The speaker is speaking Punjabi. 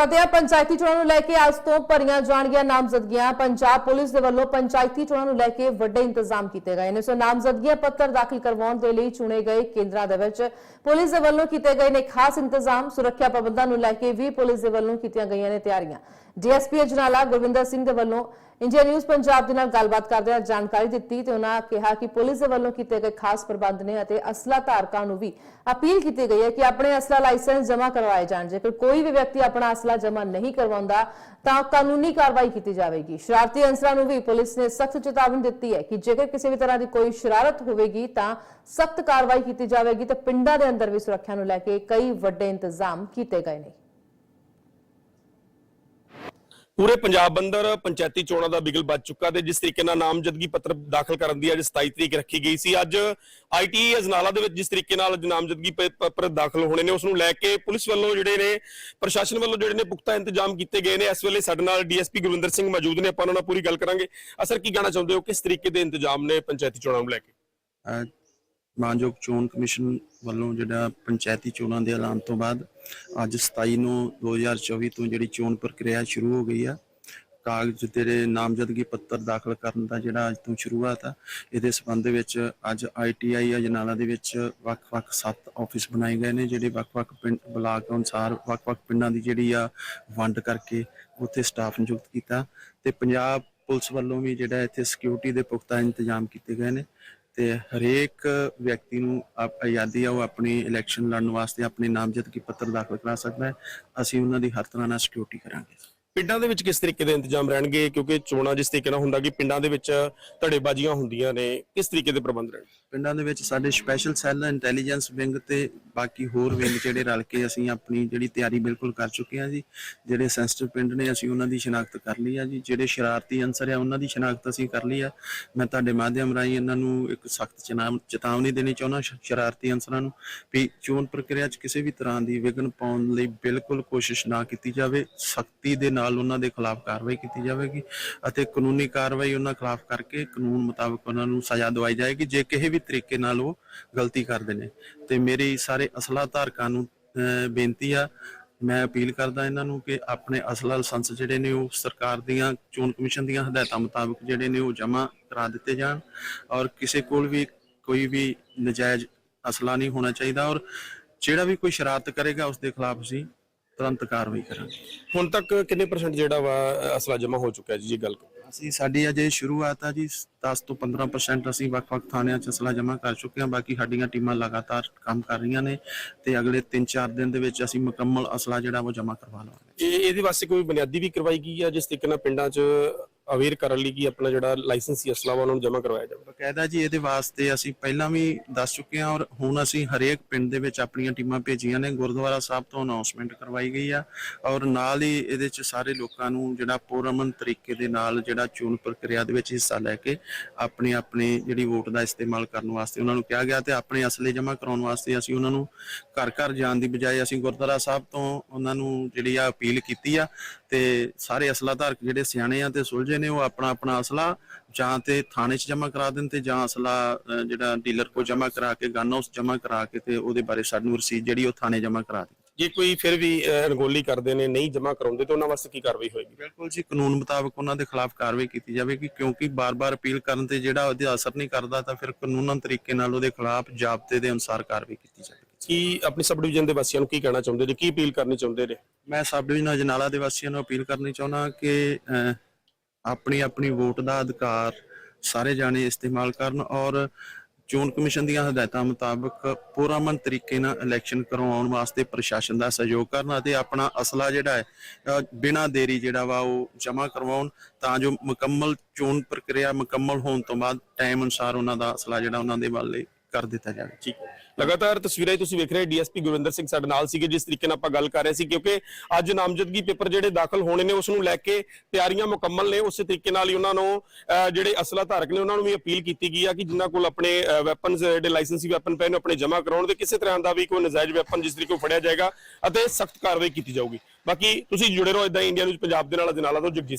ਵਧਦੇ ਹਾਂ ਪੰਚਾਇਤੀ ਚੋਣਾਂ ਨੂੰ ਲੈ ਕੇ ਅੱਜ ਤੋਂ ਭਰੀਆਂ ਜਾਣਗੀਆਂ ਨਾਮਜ਼ਦਗੀਆਂ। ਪੰਜਾਬ ਪੁਲਿਸ ਦੇ ਵੱਲੋਂ ਪੰਚਾਇਤੀ ਚੋਣਾਂ ਨੂੰ ਲੈ ਕੇ ਵੱਡੇ ਇੰਤਜ਼ਾਮ ਕੀਤੇ ਗਏ ਨੇ। ਸੋ ਨਾਮਜ਼ਦਗੀਆਂ ਪੱਤਰ ਦਾਖਲ ਕਰਵਾਉਣ ਦੇ ਲਈ ਚੁਣੇ ਗਏ ਕੇਂਦਰਾਂ ਦੇ ਵਿੱਚ ਪੁਲਿਸ ਦੇ ਵੱਲੋਂ ਕੀਤੇ ਗਏ ਨੇ ਖਾਸ ਇੰਤਜ਼ਾਮ। ਸੁਰੱਖਿਆ ਪ੍ਰਬੰਧਾਂ ਨੂੰ ਲੈ ਕੇ ਵੀ ਪੁਲਿਸ ਦੇ ਵੱਲੋਂ ਕੀਤੀਆਂ ਗਈਆਂ ਨੇ ਤਿਆਰੀਆਂ। ਡੀਐਸਪੀ ਅਜਨਾਲਾ ਗੁਰਵਿੰਦਰ ਸਿੰਘ ਦੇ ਵੱਲੋਂ ਇੰਡੀਆ ਨਿਊਜ਼ ਪੰਜਾਬ ਦੇ ਨਾਲ ਗੱਲਬਾਤ ਕਰਦਿਆਂ ਜਾਣਕਾਰੀ ਦਿੱਤੀ ਤੇ ਉਹਨਾਂ ਕਿਹਾ ਕਿ ਪੁਲਿਸ ਦੇ ਵੱਲੋਂ ਕੀਤੇ ਗਏ ਖਾਸ ਪ੍ਰਬੰਧ ਨੇ ਅਤੇ ਅਸਲਾ ਧਾਰਕਾਂ ਨੂੰ ਵੀ ਅਪੀਲ ਕੀਤੀ ਗਈ ਹੈ ਕਿ ਆਪਣੇ ਅਸਲਾ ਲਾਇਸੈਂਸ ਜਮ੍ਹਾਂ ਕਰਵਾਏ ਜਾਣ। ਜੇਕਰ ਕੋਈ ਵੀ ਵਿਅਕਤੀ ਆਪਣਾ ਅਸਲਾ ਜਮ੍ਹਾਂ ਨਹੀਂ ਕਰਵਾਉਂਦਾ, ਤਾਂ ਕਾਨੂੰਨੀ ਕਾਰਵਾਈ ਕੀਤੀ ਜਾਵੇਗੀ। ਸ਼ਰਾਰਤੀ ਅੰਸਰਾਂ ਨੂੰ ਵੀ ਪੁਲਿਸ ਨੇ ਸਖਤ ਚੇਤਾਵਨੀ ਦਿੱਤੀ ਹੈ ਕਿ ਜੇਕਰ ਕਿਸੇ ਵੀ ਤਰ੍ਹਾਂ ਦੀ ਕੋਈ ਸ਼ਰਾਰਤ ਹੋਵੇਗੀ, ਤਾਂ ਸਖਤ ਕਾਰਵਾਈ ਕੀਤੀ ਜਾਵੇਗੀ ਤੇ ਪਿੰਡਾਂ ਦੇ ਅੰਦਰ ਵੀ ਸੁਰੱਖਿਆ ਨੂੰ ਲੈ ਕੇ ਕਈ ਵੱਡੇ ਇੰਤਜ਼ਾਮ ਕੀਤੇ ਗਏ ਨੇ। ਪੂਰੇ ਪੰਜਾਬ ਅੰਦਰ ਪੰਚਾਇਤੀ ਚੋਣਾਂ ਦਾ ਬਿਗਲ ਵੱਜ ਚੁੱਕਾ ਤੇ ਜਿਸ ਤਰੀਕੇ ਨਾਲ ਨਾਮਜ਼ਦਗੀ ਪੱਤਰ ਦਾਖਲ ਕਰਨ ਦੀ ਅੱਜ 27 ਤਰੀਕ ਰੱਖੀ ਗਈ ਸੀ, ਅੱਜ ਆਈਟੀ ਅਜਨਾਲਾ ਦੇ ਵਿੱਚ ਜਿਸ ਤਰੀਕੇ ਨਾਲ ਨਾਮਜ਼ਦਗੀ ਪੱਤਰ ਦਾਖਲ ਹੋਣੇ ਨੇ, ਉਸ ਨੂੰ ਲੈ ਕੇ ਪੁਲਿਸ ਵੱਲੋਂ ਜਿਹੜੇ ਨੇ, ਪ੍ਰਸ਼ਾਸਨ ਵੱਲੋਂ ਜਿਹੜੇ ਨੇ ਪੁਖਤਾ ਇੰਤਜ਼ਾਮ ਕੀਤੇ ਗਏ ਨੇ, ਇਸ ਵੇਲੇ ਸਾਡੇ ਨਾਲ ਡੀਐਸਪੀ ਗੁਰਵਿੰਦਰ ਸਿੰਘ ਮੌਜੂਦ ਨੇ, ਆਪਾਂ ਉਹਨਾਂ ਨਾਲ ਪੂਰੀ ਗੱਲ ਕਰਾਂਗੇ। ਅਸਰ ਕੀ ਕਹਿਣਾ ਚਾਹੁੰਦੇ ਹੋ, ਕਿਸ ਤਰੀਕੇ ਦੇ ਇੰਤਜ਼ਾਮ ਨੇ ਪੰਚਾਇਤੀ ਚੋਣਾਂ ਨੂੰ ਲੈ ਕੇ? ਮਾਨਯੋਗ ਚੋਣ ਕਮਿਸ਼ਨ ਵੱਲੋਂ ਜਿਹੜਾ ਪੰਚਾਇਤੀ ਚੋਣਾਂ ਦੇ ਐਲਾਨ ਤੋਂ ਬਾਅਦ ਅੱਜ 27 ਨੂੰ 2024 ਤੋਂ ਜਿਹੜੀ ਚੋਣ ਪ੍ਰਕਿਰਿਆ ਸ਼ੁਰੂ ਹੋ ਗਈ ਆ। ਕਾਗਜ਼ ਤੇਰੇ ਨਾਮਜ਼ਦਗੀ ਪੱਤਰ ਦਾਖਲ ਕਰਨ ਦਾ ਜਿਹੜਾ ਅੱਜ ਤੋਂ ਸ਼ੁਰੂਆਤ ਆ। ਇਹਦੇ ਸਬੰਧ ਵਿੱਚ ਅੱਜ ਆਈਟੀਆਈ ਅਜਨਾਲਾ ਦੇ ਵਿੱਚ ਵੱਖ-ਵੱਖ ਸੱਤ ਆਫਿਸ ਬਣਾਏ ਗਏ ਨੇ, ਜਿਹੜੇ ਵੱਖ-ਵੱਖ ਪਿੰਡ ਬਲਾਕ ਅਨੁਸਾਰ ਵੱਖ-ਵੱਖ ਪਿੰਡਾਂ ਦੀ ਜਿਹੜੀ ਆ ਵੰਡ ਕਰਕੇ ਉੱਥੇ ਸਟਾਫ ਨਿਯੁਕਤ ਕੀਤਾ ਤੇ ਪੰਜਾਬ ਪੁਲਿਸ ਵੱਲੋਂ ਵੀ ਜਿਹੜਾ ਇੱਥੇ ਸਿਕਿਉਰਿਟੀ ਦੇ ਪੁਖਤਾ ਇੰਤਜ਼ਾਮ ਕੀਤੇ ਗਏ ਨੇ। ਤੇ ਹਰੇਕ ਵਿਅਕਤੀ ਨੂੰ ਆਪ- ਆਜ਼ਾਦੀ ਆ, ਉਹ ਆਪਣੀ ਇਲੈਕਸ਼ਨ ਲੜਨ ਵਾਸਤੇ ਆਪਣੇ ਨਾਮਜ਼ਦਗੀ ਪੱਤਰ ਦਾਖਲ ਕਰਾ ਸਕਦਾ ਹੈ। ਅਸੀਂ ਉਹਨਾਂ ਦੀ ਹਰ ਤਰ੍ਹਾਂ ਨਾਲ ਸਿਕਿਉਰਿਟੀ ਕਰਾਂਗੇ। ਪਿੰਡਾਂ ਦੇ ਵਿੱਚ ਕਿਸ ਤਰੀਕੇ ਦੇ ਇੰਤਜ਼ਾਮ ਰਹਿਣਗੇ? ਕਿਉਂਕਿ ਚੋਣਾਂ ਜਿਸ ਤਰੀਕੇ ਨਾਲ ਹੁੰਦਾ ਕਿ ਪਿੰਡਾਂ ਦੇ ਵਿੱਚ ਧੜੇਬਾਜ਼ੀਆਂ ਹੁੰਦੀਆਂ ਨੇ, ਕਿਸ ਤਰੀਕੇ ਦੇ ਪ੍ਰਬੰਧ ਰਹਿਣਗੇ? ਪਿੰਡਾਂ ਦੇ ਵਿੱਚ ਸਾਡੇ ਸਪੈਸ਼ਲ ਸੈੱਲ ਇੰਟੈਲੀਜੈਂਸ ਵਿੰਗ ਤੇ ਬਾਕੀ ਹੋਰ ਵਿੰਗ ਜਿਹੜੇ ਰਲ ਕੇ ਅਸੀਂ ਆਪਣੀ ਜਿਹੜੀ ਤਿਆਰੀ ਬਿਲਕੁਲ ਕਰ ਚੁੱਕੇ ਹਾਂ ਜੀ। ਜਿਹੜੇ ਸੈਂਸਿਟਿਵ ਪਿੰਡ ਨੇ, ਅਸੀਂ ਉਹਨਾਂ ਦੀ ਸ਼ਨਾਖਤ ਕਰ ਲਈ ਆ ਜੀ। ਜਿਹੜੇ ਸ਼ਰਾਰਤੀ ਅੰਸਰ ਆ, ਉਹਨਾਂ ਦੀ ਸ਼ਨਾਖਤ ਅਸੀਂ ਕਰ ਲਈ ਆ। ਮੈਂ ਤੁਹਾਡੇ ਮਾਧਿਅਮ ਰਾਹੀਂ ਇਹਨਾਂ ਨੂੰ ਇੱਕ ਸਖਤ ਚੇਤਾਵਨੀ ਦੇਣੀ ਚਾਹੁੰਦਾ ਸ਼ਰਾਰਤੀ ਅੰਸਰਾਂ ਨੂੰ ਵੀ ਚੋਣ ਪ੍ਰਕਿਰਿਆ 'ਚ ਕਿਸੇ ਵੀ ਤਰ੍ਹਾਂ ਦੀ ਵਿਘਨ ਪਾਉਣ ਲਈ ਬਿਲਕੁਲ ਕੋਸ਼ਿਸ਼ ਨਾ ਕੀਤੀ ਜਾਵੇ। ਸਖਤੀ ਦੇ ਨਾਲ ਉਹਨਾਂ ਦੇ ਖਿਲਾਫ ਕਾਰਵਾਈ ਕੀਤੀ ਜਾਵੇਗੀ ਅਤੇ ਕਾਨੂੰਨੀ ਕਾਰਵਾਈ ਉਹਨਾਂ ਖਿਲਾਫ ਕਰਕੇ ਕਾਨੂੰਨ ਮੁਤਾਬਕ ਉਹਨਾਂ ਨੂੰ ਸਜ਼ਾ ਦਵਾਈ ਜਾਏਗੀ। ਜੇ ਕਿਸੇ ਵੀ ਤਰੀਕੇ ਨਾਲ ਉਹ ਗਲਤੀ ਕਰਦੇ ਨੇ। ਤੇ ਮੇਰੀ ਸਾਰੇ ਅਸਲਾ ਧਾਰਕਾਂ ਨੂੰ ਬੇਨਤੀ ਆ, ਮੈਂ ਅਪੀਲ ਕਰਦਾ ਇਹਨਾਂ ਨੂੰ ਕਿ ਆਪਣੇ ਅਸਲਾ ਲਾਇਸੈਂਸ ਜਿਹੜੇ ਨੇ ਉਹ ਸਰਕਾਰ ਦੀਆਂ, ਚੋਣ ਕਮਿਸ਼ਨ ਦੀਆਂ ਹਦਾਇਤਾਂ ਮੁਤਾਬਕ ਜਿਹੜੇ ਨੇ ਉਹ ਜਮ੍ਹਾਂ ਕਰਾ ਦਿੱਤੇ ਜਾਣ ਔਰ ਕਿਸੇ ਕੋਲ ਵੀ ਕੋਈ ਵੀ ਨਜਾਇਜ਼ ਅਸਲਾ ਨਹੀਂ ਹੋਣਾ ਚਾਹੀਦਾ ਔਰ ਜਿਹੜਾ ਵੀ ਕੋਈ ਸ਼ਰਾਰਤ ਕਰੇਗਾ ਉਸ ਦੇ ਖਿਲਾਫ ਅਸੀਂ ਤੁਰੰਤ ਕਾਰਵਾਈ ਕਰਾਂਗੇ। ਹੁਣ ਤੱਕ ਕਿੰਨੇ ਪਰਸੈਂਟ ਜਿਹੜਾ ਵਾ ਅਸਲਾ ਜਮਾ ਹੋ ਚੁੱਕਾ ਹੈ ਜੀ, ਇਹ ਗੱਲ? ਅਸੀਂ ਸਾਡੀ ਅਜੇ ਸ਼ੁਰੂਆਤ ਆ ਜੀ 10 ਤੋਂ 15% ਅਸੀਂ ਵੱਖ-ਵੱਖ ਥਾਣਿਆਂ 'ਚ ਅਸਲਾ ਜਮ੍ਹਾਂ ਕਰ ਚੁੱਕੇ ਹਾਂ, ਬਾਕੀ ਸਾਡੀਆਂ ਟੀਮਾਂ ਲਗਾਤਾਰ ਕੰਮ ਕਰ ਰਹੀਆਂ ਨੇ ਤੇ ਅਗਲੇ 3-4 ਦਿਨ ਦੇ ਵਿੱਚ ਅਸੀਂ ਮੁਕੰਮਲ ਅਸਲਾ ਜਿਹੜਾ ਉਹ ਜਮ੍ਹਾਂ ਕਰਵਾ ਲਵਾਂਗੇ। ਇਹ ਇਹਦੇ ਵਾਸਤੇ ਕੋਈ ਬੁਨਿਆਦੀ ਵੀ ਕਰਵਾਈ ਗਈ ਹੈ ਜਿਸ ਤਰੀਕੇ ਨਾਲ ਪਿੰਡਾਂ 'ਚ ਅਵੇਅਰ ਕਰਨ ਲਈ ਕਿ ਆਪਣਾ ਜਿਹੜਾ ਲਾਇਸੈਂਸੀ ਅਸਲਾ ਵਾ ਉਹਨਾਂ ਨੂੰ ਜਮਾ ਕਰਵਾਇਆ ਜਾਵੇ। ਬਕਾਇਦਾ ਜੀ, ਇਹਦੇ ਵਾਸਤੇ ਅਸੀਂ ਪਹਿਲਾਂ ਵੀ ਦੱਸ ਚੁੱਕੇ ਹਾਂ ਔਰ ਹੁਣ ਅਸੀਂ ਹਰੇਕ ਪਿੰਡ ਦੇ ਵਿੱਚ ਆਪਣੀਆਂ ਟੀਮਾਂ ਭੇਜੀਆਂ ਨੇ। ਗੁਰਦੁਆਰਾ ਸਾਹਿਬ ਤੋਂ ਅਨਾਉਂਸਮੈਂਟ ਕਰਵਾਈ ਗਈ ਆ ਔਰ ਨਾਲ ਹੀ ਇਹਦੇ 'ਚ ਸਾਰੇ ਲੋਕਾਂ ਨੂੰ ਜਿਹੜਾ ਪੁਰਅਮਨ ਤਰੀਕੇ ਦੇ ਨਾਲ ਜਿਹੜਾ ਚੋਣ ਪ੍ਰਕਿਰਿਆ ਦੇ ਵਿੱਚ ਹਿੱਸਾ ਲੈ ਕੇ ਆਪਣੀ ਆਪਣੀ ਜਿਹੜੀ ਵੋਟ ਦਾ ਇਸਤੇਮਾਲ ਕਰਨ ਵਾਸਤੇ ਉਹਨਾਂ ਨੂੰ ਕਿਹਾ ਗਿਆ ਤੇ ਆਪਣੇ ਅਸਲੇ ਜਮ੍ਹਾਂ ਕਰਾਉਣ ਵਾਸਤੇ ਅਸੀਂ ਉਹਨਾਂ ਨੂੰ ਘਰ ਘਰ ਜਾਣ ਦੀ ਬਜਾਏ ਅਸੀਂ ਗੁਰਦੁਆਰਾ ਸਾਹਿਬ ਤੋਂ ਉਹਨਾਂ ਨੂੰ ਜਿਹੜੀ ਆ ਅਪੀਲ ਕੀਤੀ ਆ ਤੇ ਸਾਰੇ ਅਸਲਾ ਧਾਰਕ ਜਿਹੜੇ ਸਿਆਣੇ ਆ ਤੇ ਸੁਲਝੇ ਨੇ ਉਹ ਆਪਣਾ ਆਪਣਾ ਅਸਲਾ ਜਾਂ ਤੇ ਥਾਣੇ 'ਚ ਜਮ੍ਹਾਂ ਕਰਾ ਦੇਣ ਤੇ ਜਾਂ ਅਸਲਾ ਜਿਹੜਾ ਡੀਲਰ ਕੋ ਜਮ੍ਹਾਂ ਕਰਾ ਕੇ ਗਨ ਹਾਊਸ ਜਮ੍ਹਾਂ ਕਰਾ ਕੇ ਤੇ ਉਹਦੇ ਬਾਰੇ ਸਾਨੂੰ ਰਸੀਦ ਜਿਹੜੀ ਉਹ ਥਾਣੇ ਜਮ੍ਹਾਂ ਕਰਾ ਦੇ। ਜੇ ਕੋਈ ਫਿਰ ਵੀ ਅਹ, ਕਰਦੇ ਨੇ ਨਹੀਂ ਜਮਾ ਕਰਾਉਂਦੇ ਤਾਂ ਉਹਨਾਂ ਵਾਸਤੇ ਕੀ ਕਾਰਵਾਈ ਹੋਏਗੀ? ਬਿਲਕੁਲ ਜੀ ਕਾਨੂੰਨ ਮੁਤਾਬਕ ਉਹਨਾਂ ਦੇ ਖਿਲਾਫ ਕਾਰਵਾਈ ਕੀਤੀ ਜਾਵੇਗੀ ਕਿਉਂਕਿ ਬਾਰ-ਬਾਰ ਅਪੀਲ ਕਰਨ ਤੇ ਜਿਹੜਾ ਉਹਦੇ ਅਸਰ ਨਹੀਂ ਕਰਦਾ ਤਾਂ ਫਿਰ ਕਾਨੂੰਨਨ ਤਰੀਕੇ ਨਾਲ ਉਹਦੇ ਖਿਲਾਫ ਜਾਬਤੇ ਦੇ ਅਨੁਸਾਰ ਕਾਰਵਾਈ ਕੀਤੀ ਜਾਵੇਗੀ। ਕੀ ਆਪਣੀ ਸਬ ਡਿਵੀਜ਼ਨ ਦੇ ਵਾਸੀਆਂ ਨੂੰ ਕੀ ਕਹਿਣਾ ਚਾਹੁੰਦੇ ਨੇ? ਕੀ ਅਪੀਲ ਕਰਨੀ ਚਾਹੁੰਦੇ ਨੇ? ਮੈਂ ਸਬ ਡਿਵੀਜ਼ਨ ਅਜਨਾਲਾ ਦੇ ਵਾਸੀਆਂ ਨੂੰ ਅਪੀਲ ਕਰਨੀ ਚਾਹੁੰਦਾ ਕਿ ਅਹ, ਆਪਣੀ ਆਪਣੀ ਵੋਟ ਦਾ ਅਧਿਕਾਰ ਸਾਰੇ ਜਾਣੇ ਇਸਤੇਮਾਲ ਕਰਨ ਔਰ ਚੋਣ ਕਮਿਸ਼ਨ ਦੀਆਂ ਹਦਾਇਤਾਂ ਮੁਤਾਬਕ ਪੂਰਾਮਨ ਤਰੀਕੇ ਨਾਲ ਇਲੈਕਸ਼ਨ ਕਰਵਾਉਣ ਵਾਸਤੇ ਪ੍ਰਸ਼ਾਸਨ ਦਾ ਸਹਿਯੋਗ ਕਰਨ ਅਤੇ ਆਪਣਾ ਅਸਲਾ ਜਿਹੜਾ ਹੈ ਬਿਨਾਂ ਦੇਰੀ ਜਿਹੜਾ ਵਾ ਉਹ ਜਮ੍ਹਾਂ ਕਰਵਾਉਣ ਤਾਂ ਜੋ ਮੁਕੰਮਲ ਚੋਣ ਪ੍ਰਕਿਰਿਆ ਮੁਕੰਮਲ ਹੋਣ ਤੋਂ ਬਾਅਦ ਟਾਈਮ ਅਨੁਸਾਰ ਉਹਨਾਂ ਦਾ ਅਸਲਾ ਜਿਹੜਾ ਉਹਨਾਂ ਦੇ ਵੱਲ ਕਰ ਦਿੱਤਾ ਜਾਵੇ। ਠੀਕ ਹੈ। ਲਗਾਤਾਰ ਤਸਵੀਰਾਂ ਤੁਸੀਂ ਵੇਖ ਰਹੇ ਡੀਐਸਪੀ ਗੁਰਵਿੰਦਰ ਸਿੰਘ ਸਾਡੇ ਨਾਲ ਸੀਗੇ ਜਿਸ ਤਰੀਕੇ ਨਾਲ ਆਪਾਂ ਗੱਲ ਕਰ ਰਹੇ ਸੀ ਕਿਉਂਕਿ ਅੱਜ ਨਾਮਜ਼ਦਗੀ ਪੇਪਰ ਜਿਹੜੇ ਦਾਖਲ ਹੋਣੇ ਨੇ ਉਸ ਨੂੰ ਲੈ ਕੇ ਤਿਆਰੀਆਂ ਮੁਕੰਮਲ ਨੇ ਉਸੇ ਤਰੀਕੇ ਨਾਲ ਹੀ ਉਹਨਾਂ ਨੂੰ ਅਹ, ਜਿਹੜੇ ਅਸਲਾ ਧਾਰਕ ਨੇ ਉਹਨਾਂ ਨੂੰ ਵੀ ਅਪੀਲ ਕੀਤੀ ਗਈ ਆ ਕਿ ਜਿਨ੍ਹਾਂ ਕੋਲ ਆਪਣੇ ਵੈਪਨਸ ਜਿਹੜੇ ਲਾਇਸੈਂਸੀ ਵੈਪਨ ਪਏ ਨੇ ਆਪਣੇ ਜਮ੍ਹਾਂ ਕਰਾਉਣ ਦੇ ਕਿਸੇ ਤਰ੍ਹਾਂ ਦਾ ਵੀ ਕੋਈ ਨਜਾਇਜ਼ ਵੈਪਨ ਜਿਸ ਤਰੀਕੇ ਫੜਿਆ ਜਾਏਗਾ ਅਤੇ ਸਖਤ ਕਾਰਵਾਈ ਕੀਤੀ ਜਾਊਗੀ। ਬਾਕੀ ਤੁਸੀਂ ਜੁੜੇ ਰਹੋ ਇਦਾਂ ਇੰਡੀਆ ਨਿਊਜ਼ ਪੰਜਾਬ ਦੇ ਨਾਲ ਜਨਾਲਾ ਤੋਂ ਜਗਜੀਤ